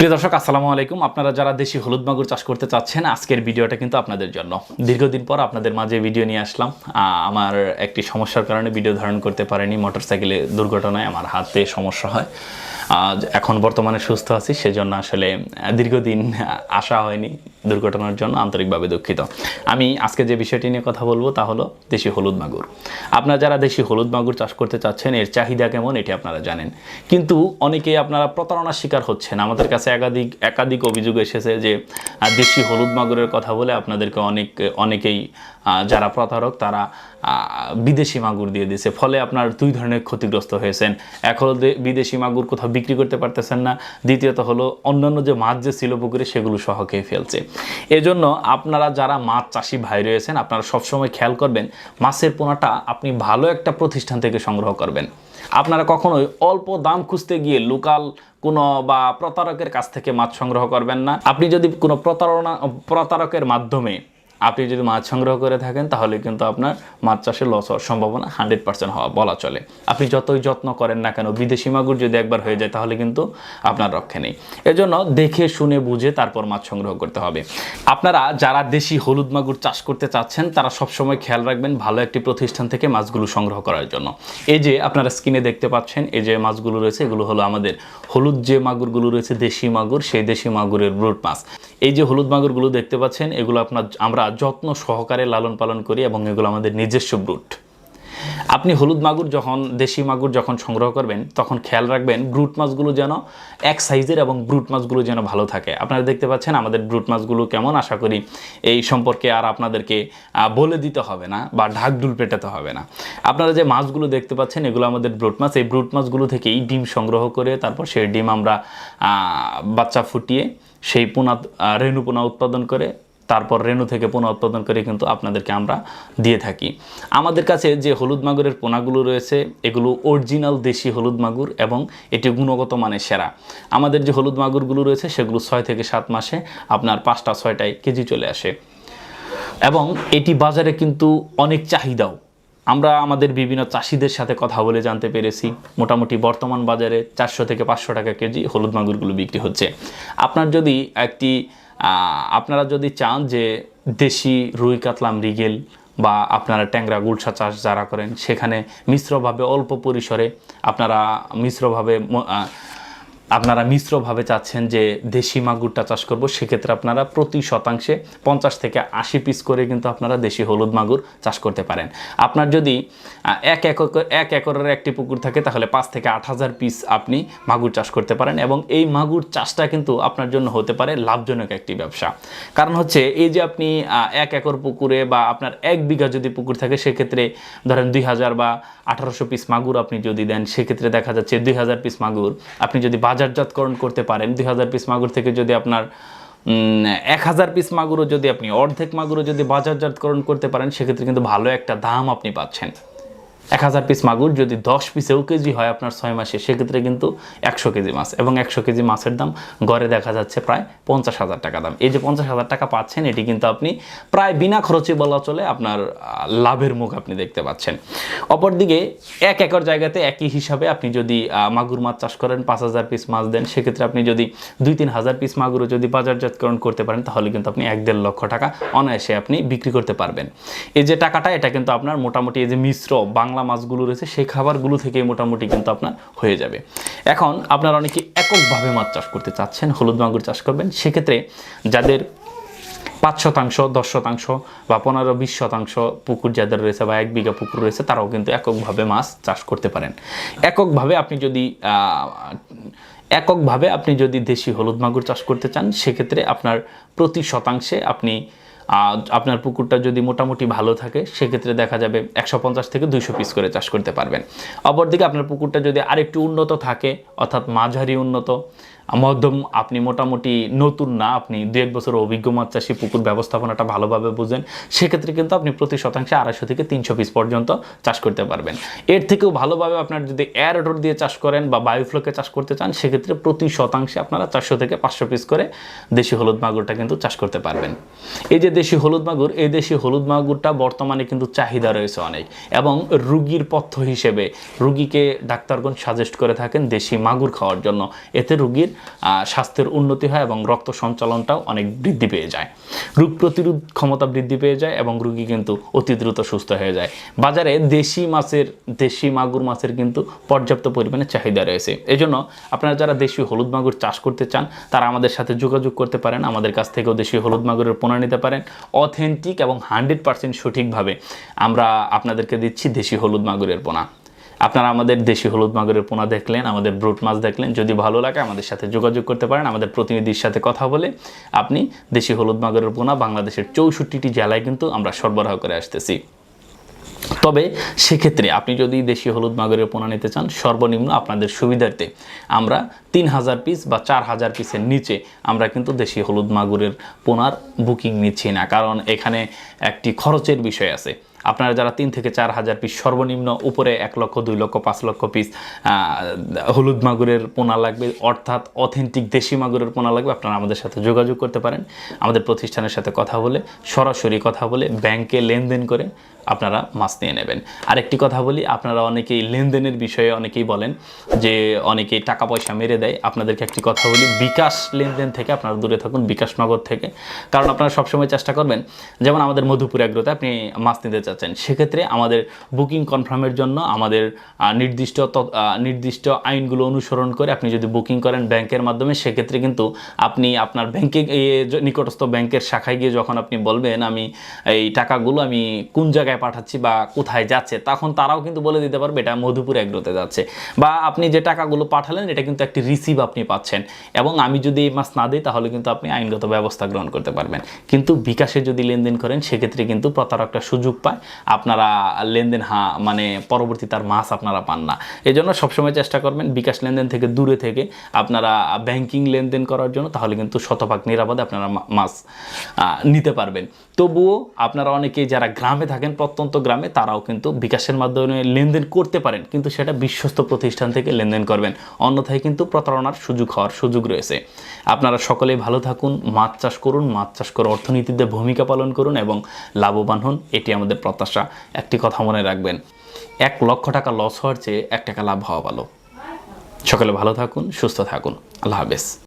প্রিয় দর্শক, আসসালামু আলাইকুম। আপনারা যারা দেশি হলুদ মাগুর চাষ করতে চাচ্ছেন, আজকের ভিডিওটা কিন্তু আপনাদের জন্য। দীর্ঘদিন পর আপনাদের মাঝে ভিডিও নিয়ে আসলাম। আমার একটি সমস্যার কারণে ভিডিও ধারণ করতে পারিনি। মোটরসাইকেলে দুর্ঘটনায় আমার হাতে সমস্যা হয়। এখন বর্তমানে সুস্থ আছি, সেজন্য আসলে দীর্ঘদিন আসা হয়নি। দুর্ঘটনার জন্য আন্তরিকভাবে দুঃখিত। আমি আজকে যে বিষয়টি নিয়ে কথা বলব তা হলো দেশি হলুদ মাগুর। আপনারা যারা দেশি হলুদ মাগুর চাষ করতে চাচ্ছেন, এর চাহিদা কেমন এটি আপনারা জানেন। কিন্তু অনেকেই আপনারা প্রতারণার শিকার হচ্ছেন। আমাদের কাছে একাধিক একাধিক অভিযোগ এসেছে যে দেশি হলুদ মাগুরের কথা বলে আপনাদেরকে অনেক, অনেকেই যারা প্রতারক তারা বিদেশি মাগুর দিয়ে দিয়েছে ফলে আপনার দুই ধরনের ক্ষতিগ্রস্ত হয়েছেন। এক হলো বিদেশি মাগুর কোথাও বিক্রি করতে পারতেছেন না। দ্বিতীয়ত হলো অন্যান্য যে মাছ যে ছিল পুকুরে সেগুলো সহ খেয়ে ফেলছে। এজন্য আপনারা যারা মাছ চাষি ভাই রয়েছেন, আপনারা সবসময় খেয়াল করবেন, মাছের পোনাটা আপনি ভালো একটা প্রতিষ্ঠান থেকে সংগ্রহ করবেন। আপনারা কখনোই অল্প দাম খুঁজতে গিয়ে লোকাল কোনো বা প্রতারকের কাছ থেকে মাছ সংগ্রহ করবেন না। আপনি যদি কোনো প্রতারণা, প্রতারকের মাধ্যমে আপনি যদি মাছ সংগ্রহ করে থাকেন, তাহলে কিন্তু আপনার মাছ চাষে লস হওয়ার সম্ভাবনা হান্ড্রেড পার্সেন্ট হওয়া, বলা চলে। আপনি যতই যত্ন করেন না কেন, বিদেশি মাগুর যদি একবার হয়ে যায়, তাহলে কিন্তু আপনার রক্ষে নেই। এজন্য দেখে, শুনে, বুঝে তারপর মাছ সংগ্রহ করতে হবে। আপনারা যারা দেশি হলুদ মাগুর চাষ করতে চাচ্ছেন, তারা সবসময় খেয়াল রাখবেন ভালো একটি প্রতিষ্ঠান থেকে মাছগুলো সংগ্রহ করার জন্য। এই যে আপনারা স্ক্রিনে দেখতে পাচ্ছেন, এই যে মাছগুলো রয়েছে, এগুলো হলো আমাদের হলুদ যে মাগুরগুলো রয়েছে, দেশি মাগুর, সেই দেশি মাগুরের ব্রুট মাছ। এই যে হলুদ মাগুরগুলো দেখতে পাচ্ছেন, এগুলো আপনার আমরা যত্ন সহকারে লালন পালন করি এবং এগুলো আমাদের নিজস্ব ব্রুট। আপনি হলুদ মাগুর যখন, দেশি মাগুর যখন সংগ্রহ করবেন, তখন খেয়াল রাখবেন ব্রুট মাছগুলো যেন এক সাইজের এবং ব্রুট মাছগুলো যেন ভালো থাকে। আপনারা দেখতে পাচ্ছেন আমাদের ব্রুট মাছগুলো কেমন, আশা করি এই সম্পর্কে আর আপনাদেরকে বলে দিতে হবে না বা ঢাক ডুল পেটাতে হবে না। আপনারা যে মাছগুলো দেখতে পাচ্ছেন, এগুলো আমাদের ব্রুট মাছ এই ব্রুট মাছগুলো থেকেই ডিম সংগ্রহ করে তারপর সেই ডিম আমরা বাচ্চা ফুটিয়ে সেই পোনা রেণু পোনা উৎপাদন করে তারপর রেণু থেকে পোনা উৎপাদন করে কিন্তু আপনাদেরকে আমরা দিয়ে থাকি। আমাদের কাছে যে হলুদ মাগুরের পোনাগুলো রয়েছে, এগুলো অরিজিনাল দেশি হলুদ মাগুর এবং এটি গুণগত মানের সেরা। আমাদের যে হলুদ মাগুরগুলো রয়েছে, সেগুলো ছয় থেকে সাত মাসে আপনার পাঁচটা ছয়টায় কেজি চলে আসে। এবং এটি বাজারে কিন্তু অনেক চাহিদাও। আমরা আমাদের বিভিন্ন চাষিদের সাথে কথা বলে জানতে পেরেছি। মোটামুটি বর্তমান বাজারে চারশো থেকে পাঁচশো টাকা কেজি হলুদ মাগুরগুলো বিক্রি হচ্ছে। আপনার যদি একটি আপনারা যদি চান যে দেশি রুই কাতলা মৃগেল বা আপনারা ট্যাংরা, গুলশা চাষ যারা করেন, সেখানে মিশ্রভাবে, অল্প পরিসরে আপনারা মিশ্রভাবে আপনারা মিশ্রভাবে চাচ্ছেন যে দেশি মাগুরটা চাষ করব, সেক্ষেত্রে আপনারা প্রতি শতাংশে পঞ্চাশ থেকে আশি পিস করে কিন্তু আপনারা দেশি হলুদ মাগুর চাষ করতে পারেন। আপনার যদি এক একর, এক একরের একটি পুকুর থাকে, তাহলে পাঁচ থেকে আট হাজার পিস আপনি মাগুর চাষ করতে পারেন এবং এই মাগুর চাষটা কিন্তু আপনার জন্য হতে পারে লাভজনক একটি ব্যবসা। কারণ হচ্ছে এই যে আপনি এক একর পুকুরে বা আপনার এক বিঘা যদি পুকুর থাকে, সেক্ষেত্রে ধরেন দুই হাজার বা আঠারোশো পিস মাগুর আপনি যদি দেন, সেক্ষেত্রে দেখা যাচ্ছে দুই হাজার পিস মাগুর আপনি যদি বাজারজাতকরণ করতে পারেন। দুই হাজার পিস মাগুর থেকে যদি আপনার এক হাজার পিস মাগুরও যদি আপনি, অর্ধেক মাগুরও যদি বাজারজাতকরণ করতে পারেন, সেক্ষেত্রে কিন্তু ভালো একটা দাম আপনি পাচ্ছেন। এক হাজার পিস মাগুর যদি দশ পিসেও কেজি হয় আপনার ছয় মাসে, সেক্ষেত্রে কিন্তু একশো কেজি মাছ এবং একশো কেজি মাছের দাম গড়ে দেখা যাচ্ছে প্রায় পঞ্চাশ হাজার টাকা দাম। এই যে পঞ্চাশ হাজার টাকা পাচ্ছেন, এটি কিন্তু আপনি প্রায় বিনা খরচে বলা চলে আপনার লাভের মুখ আপনি দেখতে পাচ্ছেন। অপরদিকে এক একর জায়গাতে একই হিসাবে আপনি যদি মাগুর মাছ চাষ করেন, পাঁচ হাজার পিস মাছ দেন, সেক্ষেত্রে আপনি যদি দুই তিন হাজার পিস মাগুরও যদি বাজারজাতকরণ করতে পারেন, তাহলে কিন্তু আপনি এক দেড় লক্ষ টাকা অনায়াসে আপনি বিক্রি করতে পারবেন। এই যে টাকাটা, এটা কিন্তু আপনার মোটামুটি এই যে মিশ্র বাংলা মাছগুলো রয়েছে, সেই খাবারগুলো থেকে মোটামুটি কিন্তু আপনার হয়ে যাবে। এখন আপনারা অনেকে এককভাবে মাছ চাষ করতে চাচ্ছেন, হলুদ মাগুর চাষ করবেন, সেক্ষেত্রে যাদের পাঁচ শতাংশ, দশ শতাংশ বা পনেরো, বিশ শতাংশ পুকুর যাদের রয়েছে বা এক বিঘা পুকুর রয়েছে, তারাও কিন্তু এককভাবে মাছ চাষ করতে পারেন। এককভাবে আপনি যদি এককভাবে আপনি যদি দেশি হলুদ মাগুর চাষ করতে চান, সেক্ষেত্রে আপনার প্রতি শতাংশে আপনি আপনার পুকুরটা যদি মোটামুটি ভালো থাকে, সেক্ষেত্রে দেখা যাবে একশো পঞ্চাশ থেকে দুইশো পিস করে চাষ করতে পারবেন। অপরদিকে আপনার পুকুরটা যদি আরেকটু উন্নত থাকে, অর্থাৎ মাঝারি উন্নত মধ্যম আপনি মোটামুটি নতুন না, আপনি দু এক বছর অভিজ্ঞ মাছ চাষি পুকুর ব্যবস্থাপনাটা ভালোভাবে বুঝেন। সেক্ষেত্রে কিন্তু আপনি প্রতি শতাংশে আড়াইশো থেকে তিনশো পিস পর্যন্ত চাষ করতে পারবেন। এর থেকেও ভালোভাবে আপনার যদি এয়ারোডর দিয়ে চাষ করেন বা বায়োফ্লোকে চাষ করতে চান, সেক্ষেত্রে প্রতি শতাংশে আপনারা চারশো থেকে পাঁচশো পিস করে দেশি হলুদ মাগুরটা কিন্তু চাষ করতে পারবেন। এই যে দেশি হলুদ মাগুর, এই দেশি হলুদ মাগুরটা বর্তমানে কিন্তু চাহিদা রয়েছে অনেক এবং রুগীর পথ্য হিসেবে রুগীকে ডাক্তারগণ সাজেস্ট করে থাকেন দেশি মাগুর খাওয়ার জন্য। এতে রুগীর স্বাস্থ্যের উন্নতি হয় এবং রক্ত সঞ্চালনটাও অনেক বৃদ্ধি পেয়ে যায়। রোগ প্রতিরোধ ক্ষমতা বৃদ্ধি পেয়ে যায় এবং রুগী কিন্তু অতি দ্রুত সুস্থ হয়ে যায়। বাজারে দেশি মাছের, দেশি মাগুর মাছের কিন্তু পর্যাপ্ত পরিমাণে চাহিদা রয়েছে। এজন্য আপনারা যারা দেশি হলুদ মাগুর চাষ করতে চান, তারা আমাদের সাথে যোগাযোগ করতে পারেন, আমাদের কাছ থেকেও দেশি হলুদ মাগুরের পোনা নিতে পারেন। অথেন্টিক এবং হান্ড্রেড পার্সেন্ট সঠিকভাবে আমরা আপনাদেরকে দিচ্ছি দেশি হলুদ মাগুরের পোনা। আপনারা আমাদের দেশি হলুদ মাগুরের পোনা দেখলেন, আমাদের ব্রুট মাছ দেখলেন। যদি ভালো লাগে, আমাদের সাথে যোগাযোগ করতে পারেন, আমাদের প্রতিনিধির সাথে কথা বলে আপনি দেশি হলুদ মাগুরের পোনা বাংলাদেশের চৌষট্টিটি জেলায় কিন্তু আমরা সরবরাহ করে আসতেছি। তবে সেক্ষেত্রে আপনি যদি দেশি হলুদ মাগুরের পোনা নিতে চান, সর্বনিম্ন আপনাদের সুবিধার্থে আমরা তিন হাজার পিস বা চার হাজার পিসের নিচে আমরা কিন্তু দেশি হলুদ মাগুরের পোনার বুকিং নিচ্ছি না। কারণ এখানে একটি খরচের বিষয় আছে। আপনারা যারা তিন থেকে চার হাজার পিস সর্বনিম্ন উপরে এক লক্ষ, দুই লক্ষ, পাঁচ লক্ষ পিস হলুদ মাগুরের পোনা লাগবে, অর্থাৎ অথেন্টিক দেশি মাগুরের পোনা লাগবে, আপনারা আমাদের সাথে যোগাযোগ করতে পারেন। আমাদের প্রতিষ্ঠানের সাথে কথা বলে, সরাসরি কথা বলে ব্যাংকে লেনদেন করে আপনারা মাছ নিয়ে নেবেন। আরেকটি কথা বলি, আপনারা অনেকেই লেনদেনের বিষয়ে অনেকেই বলেন যে অনেকেই টাকা পয়সা মেরে দেয়। আপনাদেরকে একটি কথা বলি, বিকাশ লেনদেন থেকে আপনারা দূরে থাকুন, বিকাশ নগদ থেকে। কারণ আপনারা সবসময় চেষ্টা করবেন, যেমন আমাদের মধুপুর এগ্রোতে আপনি মাছ নিতে চাচ্ছেন সেক্ষেত্রে আমাদের বুকিং কনফার্মের জন্য আমাদের নির্দিষ্ট নির্দিষ্ট আইনগুলো অনুসরণ করে আপনি যদি বুকিং করেন ব্যাংকের মাধ্যমে, সেক্ষেত্রে কিন্তু আপনি আপনার ব্যাংকে নিকটস্থ ব্যাংকের শাখায় গিয়ে যখন আপনি বলবেন, আমি এই টাকাগুলো আমি কোন জায়গায় পাঠাচ্ছি বা কোথায় যাচ্ছে? তখন তারাও কিন্তু বলে দিতে পারবে, এটা মধুপুর এগ্রোতে যাচ্ছে। বা আপনি যে টাকাগুলো পাঠালেন, এটা কিন্তু একটি রিসিভ আপনি পাচ্ছেন। এবং আমি যদি এই মাস না দিই, তাহলে কিন্তু আপনি আইনগত ব্যবস্থা গ্রহণ করতে পারবেন। কিন্তু বিকাশে যদি লেনদেন করেন, সেক্ষেত্রে কিন্তু প্রতারকটা সুযোগ পায়। আপনারা লেনদেন হা মানে পরবর্তী তার মাস আপনারা পান না। এই জন্য সবসময় চেষ্টা করবেন বিকাশ লেনদেন থেকে দূরে থেকে আপনারা ব্যাংকিং লেনদেন করার জন্য, তাহলে কিন্তু শতভাগ নিরাপদে আপনারা মাছ নিতে পারবেন। তবুও আপনারা অনেকেই যারা গ্রামে থাকেন, প্রত্যন্ত গ্রামে, তারাও কিন্তু বিকাশের মাধ্যমে লেনদেন করতে পারেন, কিন্তু সেটা বিশ্বস্ত প্রতিষ্ঠান থেকে লেনদেন করবেন। অন্যথায় কিন্তু প্রতারণার সুযোগ হওয়ার সুযোগ রয়েছে। আপনারা সকলেই ভালো থাকুন, মাছ চাষ করুন, মাছ চাষ করে অর্থনীতিতে ভূমিকা পালন করুন এবং লাভবান হন, এটি আমাদের প্রত্যাশা একটি কথা মনে রাখবেন, এক লক্ষ টাকা লস হওয়ার চেয়ে এক টাকা লাভ হওয়া ভালো। সকলে ভালো থাকুন, সুস্থ থাকুন। আল্লাহ হাফেজ।